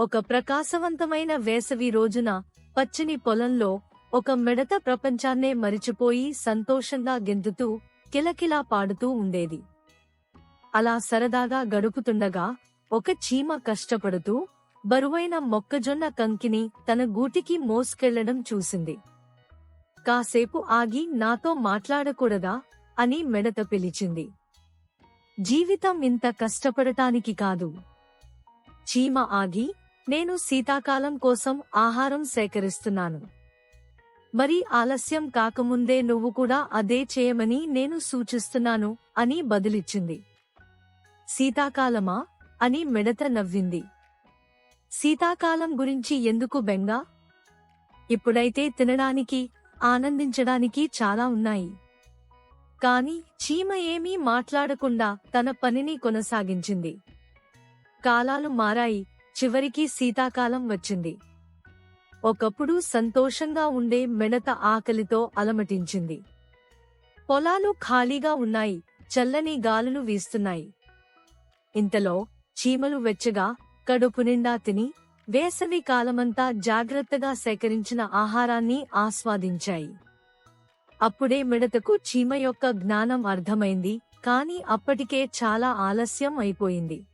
ఒక ప్రకాశవంతమైన వేసవి రోజున పచ్చని పొలంలో ఒక మిడత ప్రపంచాన్నే మరిచిపోయి సంతోషంగా గెంతుతూ కిలకిలా పాడుతూ ఉండేది. అలా సరదాగా గడుపుతుండగా ఒక చీమ కష్టపడుతూ బరువైన మొక్కజొన్న కంకిని తన గూటికి మోసుకెళ్ళడం చూసింది. కాసేపు ఆగి నాతో మాట్లాడకూడదా అని మెడత పిలిచింది. జీవితం ఇంత కష్టపడటానికి కాదు. చీమ ఆగి నేను శీతాకాలం కోసం ఆహారం సేకరిస్తున్నాను. మరి ఆలస్యం కాకముందే నువ్వు కూడా అదే చేయమని నేను సూచిస్తున్నాను అని బదులిచ్చింది. శీతాకాలమా? అని మిడత నవ్వింది. శీతాకాలం గురించి ఎందుకు బెంగ? ఇప్పుడైతే తినడానికి ఆనందించడానికి చాలా ఉన్నాయి. కాని చీమ ఏమీ మాట్లాడకుండా తన పనిని కొనసాగించింది. కాలాలు మారాయి చివరికి శీతాకాలం వచ్చింది. ఒకప్పుడు సంతోషంగా ఉండే మెడత ఆకలితో అలమటించింది. పొలాలు ఖాళీగా ఉన్నాయి చల్లని గాలులు వీస్తున్నాయి. ఇంతలో చీమలు వెచ్చగా కడుపు నిండా తిని వేసవి కాలమంతా జాగ్రత్తగా సేకరించిన ఆహారాన్ని ఆస్వాదించాయి. అప్పుడే మిడతకు చీమ యొక్క జ్ఞానం అర్థమైంది కాని అప్పటికే చాలా ఆలస్యం అయిపోయింది.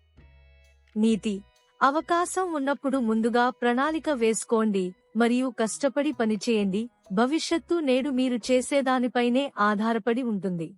నీతి అవకాశం ఉన్నప్పుడు ముందుగా ప్రణాళిక వేసుకోండి మరియు కష్టపడి పనిచేయండి. భవిష్యత్తు నేడు మీరు చేసేదానిపైనే ఆధారపడి ఉంటుంది.